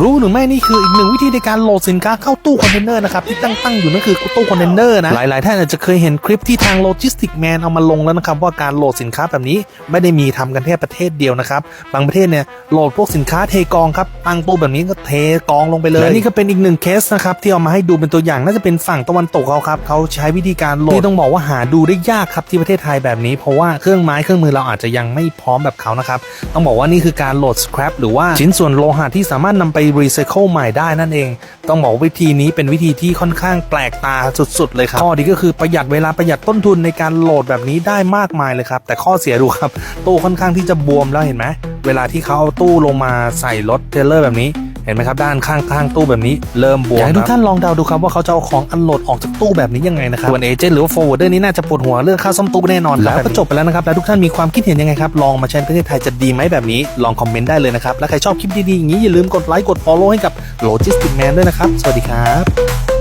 รู้หรือไม่นี่คืออีกหนึ่งวิธีในการโหลดสินค้าเข้าตู้คอนเทนเนอร์นะครับที่ตั้งตั้งอยู่นั่นคือตู้คอนเทนเนอร์นะหลายๆท่านอาจจะเคยเห็นคลิปที่ทางโลจิสติกแมนเอามาลงแล้วนะครับว่าการโหลดสินค้าแบบนี้ไม่ได้มีทำกันแค่ประเทศเดียวนะครับบางประเทศเนี่ยโหลดพวกสินค้าเทกองครับตั้งตู้แบบนี้ก็เทกองลงไปเลยและนี่ก็เป็นอีกหนึ่งเคสนะครับที่เอามาให้ดูเป็นตัวอย่างน่าจะเป็นฝั่งตะวันตกเขาครับเขาใช้วิธีการโหลดที่ต้องบอกว่าหาดูได้ยากครับที่ประเทศไทยแบบนี้ เพราะว่าเครื่องไม้เครื่องมือเราอาจจะยังไม่พร้อมแบบเขานะครับต้องบอกว่านี่คือการโหลด scrap หรือว่าชิ้นส่วนโลหะที่สามารถนำไปรีไซเคิลใหม่ได้นั่นเอง ต้องบอกวิธีนี้เป็นวิธีที่ค่อนข้างแปลกตาสุดๆ เลยครับข้อดีก็คือประหยัดเวลาประหยัดต้นทุนในการโหลดแบบนี้ได้มากมายเลยครับ แต่ข้อเสียดูครับตู้ค่อนข้างที่จะบวมแล้วเห็นไหมเวลาที่เขาเอาตู้ลงมาใส่รถเทรลเลอร์แบบนี้ เห็นไหมครับด้านข้างๆตู้แบบนี้เริ่มบวมอยากให้ทุกท่านลองเดาดูครับว่าเขาจะเอาของอันโหลดออกจากตู้แบบนี้ยังไงนะครับส่วนเอเจนต์หรือว่าโฟร์เวิร์ดนี่น่าจะปวดหัวเรื่องค่าซ่อมตู้แน่นอนแล้วก็จบไปแล้วนะครับแล้วทุกท่านมีความคิดเห็นยังไงครับลองมาใช้ในประเทศไทยจะดีไหมแบบนี้ลองคอมเมนต์ได้เลยนะครับและใครชอบคลิปดีๆอย่างนี้อย่าลืมกดไลค์กด follow ให้กับ Logistic Man ด้วยนะครับสวัสดีครับ